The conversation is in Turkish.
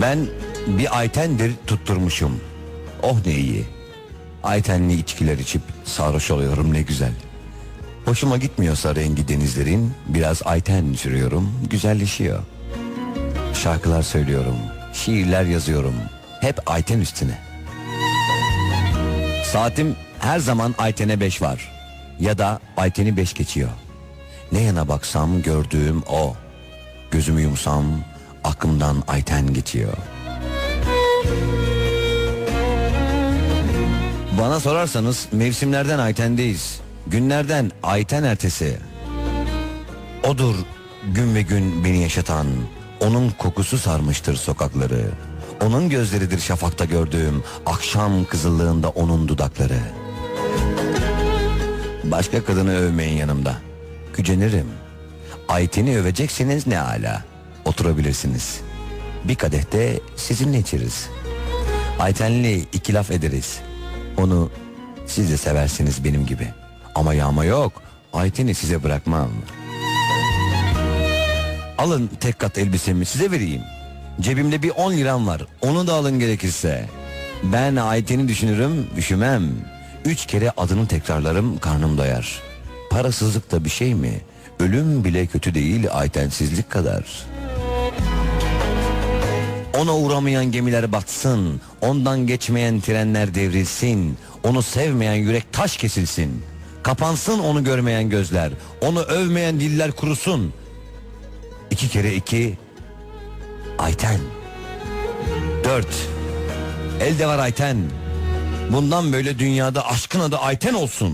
Ben bir Ayten'dir tutturmuşum. Oh ne iyi. Aytenli içkiler içip sarhoş oluyorum ne güzel. Hoşuma gitmiyorsa rengi denizlerin biraz Ayten sürüyorum güzelleşiyor. Şarkılar söylüyorum, şiirler yazıyorum. Hep Ayten üstüne. Saatim her zaman Ayten'e 5 var. Ya da Ayten'i 5 geçiyor. Ne yana baksam gördüğüm o. Gözümü yumsam aklımdan Ayten geçiyor. Bana sorarsanız mevsimlerden Ayten'deyiz. Günlerden Ayten ertesi. Odur gün ve gün beni yaşatan. Onun kokusu sarmıştır sokakları. Onun gözleridir şafakta gördüğüm akşam kızıllığında onun dudakları. Başka kadını övmeyin yanımda. Gücenirim. Ayten'i öveceksiniz ne ala. Oturabilirsiniz. Bir kadehte sizinle içeriz. Ayten'le iki laf ederiz. Onu siz de seversiniz benim gibi. Ama yağma yok. Ayten'i size bırakmam. Alın tek kat elbisemi size vereyim. Cebimde bir 10 liram var. Onu da alın gerekirse. Ben Ayten'i düşünürüm, üşümem. Üç kere adını tekrarlarım, karnım doyar. Parasızlık da bir şey mi? Ölüm bile kötü değil Aytensizlik kadar. Ona uğramayan gemiler batsın, ondan geçmeyen trenler devrilsin, onu sevmeyen yürek taş kesilsin. Kapansın onu görmeyen gözler, onu övmeyen diller kurusun. İki kere iki, Ayten. Dört, elde var Ayten. Bundan böyle dünyada aşkın adı Ayten olsun.